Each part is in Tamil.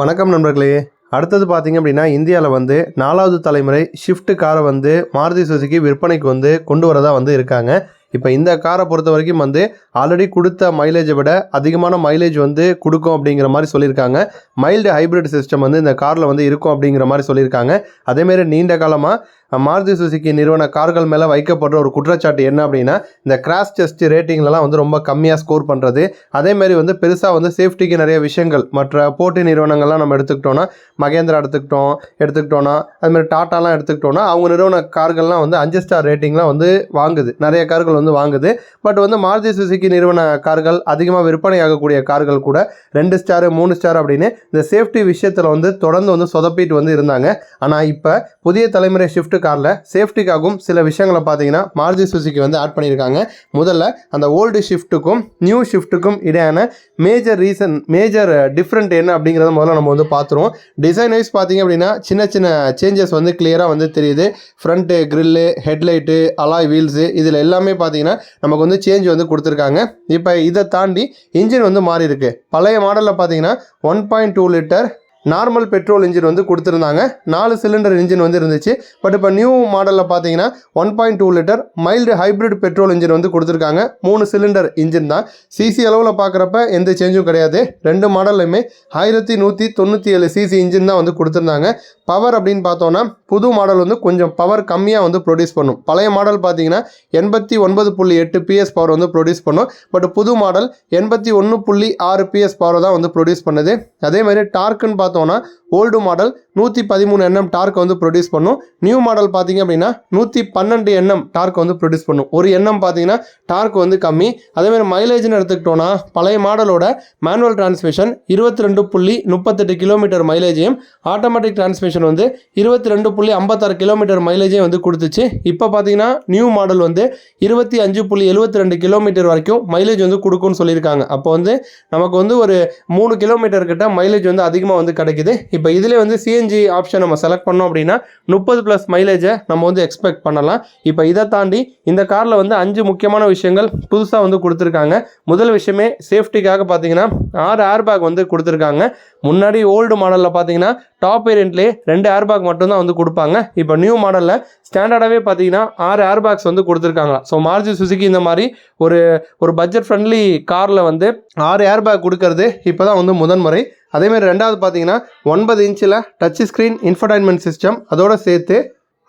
வணக்கம் நண்பர்களே. அடுத்தது பார்த்தீங்க அப்படின்னா இந்தியாவில் வந்து நாலாவது தலைமுறை ஷிஃப்ட் காரை வந்து மாருதி சுசுகி விற்பனைக்கு வந்து கொண்டு வரதா வந்து இருக்காங்க. இப்போ இந்த காரை பொறுத்த வரைக்கும் வந்து ஆல்ரெடி கொடுத்த மைலேஜை விட அதிகமான மைலேஜ் வந்து கொடுக்கும் அப்படிங்கிற மாதிரி சொல்லியிருக்காங்க. மைல்டு ஹைப்ரிட் சிஸ்டம் வந்து இந்த காரில் வந்து இருக்கும் அப்படிங்கிற மாதிரி சொல்லியிருக்காங்க. அதேமாரி நீண்ட காலமாக மாருதி சுசுக்கி நிறுவன கார்கள் மேலே வைக்கப்படுற ஒரு குற்றச்சாட்டு என்ன அப்படின்னா இந்த கிராஷ் டெஸ்ட் ரேட்டிங்லலாம் வந்து ரொம்ப கம்மியாக ஸ்கோர் பண்ணுறது அதேமாரி வந்து பெருசாக வந்து சேஃப்டிக்கு நிறைய விஷயங்கள் மற்ற போட்டி நிறுவனங்கள்லாம் நம்ம எடுத்துக்கிட்டோன்னா மகேந்திரா எடுத்துக்கிட்டோம் எடுத்துக்கிட்டோன்னா அதுமாதிரி டாட்டாலாம் எடுத்துக்கிட்டோன்னா அவங்க நிறுவன கார்கள்லாம் வந்து அஞ்சு ஸ்டார் ரேட்டிங்லாம் வந்து வாங்குது. நிறைய கார்கள் வந்து வாங்குது. பட் வந்து மாருதி சுசுகி நிறுவன கார்கள் அதிகமாக விற்பனை ஆகக்கூடிய கார்கள் கூட ரெண்டு ஸ்டார் மூணு ஸ்டார் அப்படின்னு இந்த சேஃப்டி விஷயத்தில் வந்து தொடர்ந்து வந்து சொதப்பிட்டு வந்து இருந்தாங்க. ஆனால் இப்போ புதிய தலைமுறை ஷிஃப்ட் காரில் சேஃப்டிக்காகவும் சில விஷயங்களை பார்த்தீங்கன்னா மாருதி சுசுகி வந்து ஆட் பண்ணியிருக்காங்க. முதல்ல அந்த ஓல்டு ஷிஃப்ட்டுக்கும் நியூ ஷிஃப்ட்டுக்கும் இடையான மேஜர் ரீசன் மேஜர் டிஃப்ரெண்ட் என்ன அப்படிங்கிறத முதல்ல நம்ம வந்து பார்த்துருவோம். டிசைன் வைஸ் பார்த்தீங்க அப்படின்னா சின்ன சின்ன சேஞ்சஸ் வந்து கிளியராக வந்து தெரியுது. Front grill headlight alloy wheels இதில் எல்லாமே பார்த்தீங்கன்னா நமக்கு வந்து சேஞ்ச் வந்து கொடுத்துருக்காங்க. இப்போ இதை தாண்டி இன்ஜின் வந்து மாறி இருக்கு பழைய மாடலில் பார்த்தீங்கன்னா one point two litre normal petrol engine வந்து கொடுத்துருந்தாங்க. நாலு சிலிண்டர் இன்ஜின் வந்து இருந்துச்சு. பட் இப்போ நியூ மாடலில் பார்த்தீங்கன்னா one point two litre mild hybrid petrol engine வந்து கொடுத்துருக்காங்க. மூணு சிலிண்டர் இன்ஜின் தான். சிசி அளவில் பார்க்குறப்ப எந்த சேஞ்சும் கிடையாது. ரெண்டு மாடல்லையுமே ஆயிரத்தி நூற்றி தொண்ணூற்றி ஏழு சிசி இன்ஜின் தான் வந்து கொடுத்துருந்தாங்க. பவர் அப்படின்னு பார்த்தோன்னா புது மாடல் வந்து கொஞ்சம் பவர் கம்மியாக வந்து ப்ரொடியூஸ் பண்ணும். பழைய மாடல் பார்த்தீங்கன்னா எண்பத்தி ஒன்பது புள்ளி எட்டு பிஎஸ் பவர் வந்து ப்ரொடியூஸ் பண்ணும். பட் புது மாடல் எண்பத்தி ஒன்று புள்ளி ஆறு பிஎஸ் பவர் தான் வந்து ப்ரொடியூஸ் பண்ணுது. அதே மாதிரி டார்க்குன்னு பார்த்தோன்னா ஓல்டு மாடல் நூற்றி பதிமூணு என்எம் டார்க் வந்து ப்ரொடியூஸ் பண்ணும். நியூ மாடல் பார்த்தீங்க அப்படின்னா நூற்றி பன்னெண்டு எண்ணம் டார்க் வந்து ப்ரொடியூஸ் பண்ணும். ஒரு எண்ணம் பார்த்தீங்கன்னா டார்க் வந்து கம்மி. அதேமாதிரி மைலேஜ்னு எடுத்துக்கிட்டோன்னா பழைய மாடலோட மேனுவல் டிரான்ஸ்மிஷன் இருபத்தி ரெண்டு புள்ளி முப்பத்தெட்டு கிலோமீட்டர் மைலேஜையும் ஆட்டோமேட்டிக் டிரான்ஸ்மிஷன் வந்து இருபத்தி ரெண்டு புள்ளி ஐம்பத்தாறு கிலோமீட்டர் மைலேஜையும் வந்து கொடுத்துச்சு. இப்போ பார்த்தீங்கன்னா நியூ மாடல் வந்து இருபத்தி அஞ்சு புள்ளி எழுபத்தி ரெண்டு கிலோமீட்டர் வரைக்கும் மைலேஜ் வந்து கொடுக்கும்னு சொல்லியிருக்காங்க. அப்போ வந்து நமக்கு வந்து ஒரு மூணு கிலோமீட்டர் கிட்ட மைலேஜ் வந்து அதிகமாக வந்து கிடைக்குது. இப்போ இதில் வந்து சிஎன்ஜி ஆப்ஷன் நம்ம செலக்ட் பண்ணோம் அப்படின்னா முப்பது ப்ளஸ் மைலேஜை நம்ம வந்து எக்ஸ்பெக்ட் பண்ணலாம். இப்போ இதை தாண்டி இந்த காரில் வந்து அஞ்சு முக்கியமான விஷயங்கள் புதுசாக வந்து கொடுத்துருக்காங்க. முதல் விஷயமே சேஃப்டிக்காக பார்த்தீங்கன்னா ஆறு ஏர் பேக் வந்து கொடுத்துருக்காங்க. முன்னாடி ஓல்டு மாடலில் பார்த்தீங்கன்னா டாப் வேரியண்ட்லேயே ரெண்டு ஏர் பேக் மட்டும்தான் வந்து கொடுப்பாங்க. இப்போ நியூ மாடலில் ஸ்டாண்டர்டாகவே பார்த்தீங்கன்னா ஆறு ஏர் பேக்ஸ் வந்து கொடுத்துருக்காங்க. ஸோ மாருதி சுசுகி இந்த மாதிரி ஒரு ஒரு பட்ஜெட் ஃப்ரெண்ட்லி காரில் வந்து ஆறு ஏர் பேக் கொடுக்கறது இப்போ தான் வந்து முதன்முறை அதேமாதிரி ரெண்டாவது பார்த்தீங்கன்னா ஒன்பது இன்ச்சில் டச் ஸ்க்ரீன் இன்ஃபர்டைன்மெண்ட் சிஸ்டம் அதோட சேர்த்து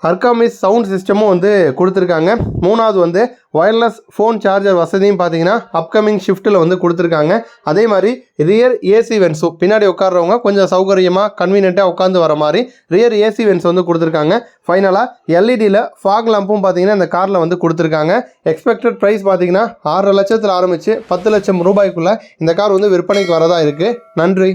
அர்காமிஸ் சவுண்ட் சிஸ்டமும் வந்து கொடுத்துருக்காங்க. மூணாவது வந்து ஒயர்லெஸ் ஃபோன் சார்ஜர் வசதியும் பார்த்தீங்கன்னா அப்கமிங் ஷிஃப்ட்டில் வந்து கொடுத்துருக்காங்க. அதே மாதிரி ரியர் ஏசி வென்ஸும் பின்னாடி உட்கார்றவங்க கொஞ்சம் சௌகரியமாக கன்வீனியண்ட்டாக உட்காந்து வர மாதிரி ரியர் ஏசி வென்ஸ் வந்து கொடுத்துருக்காங்க. ஃபைனலாக எல்இடியில் ஃபாக் லேம்பும் பார்த்தீங்கன்னா இந்த காரில் வந்து கொடுத்துருக்காங்க. எக்ஸ்பெக்டட் ப்ரைஸ் பார்த்தீங்கன்னா ஆறரை லட்சத்தில் ஆரம்பித்து பத்து லட்சம் ரூபாய்க்குள்ளே இந்த கார் வந்து விற்பனைக்கு வரதாக இருக்குது நன்றி.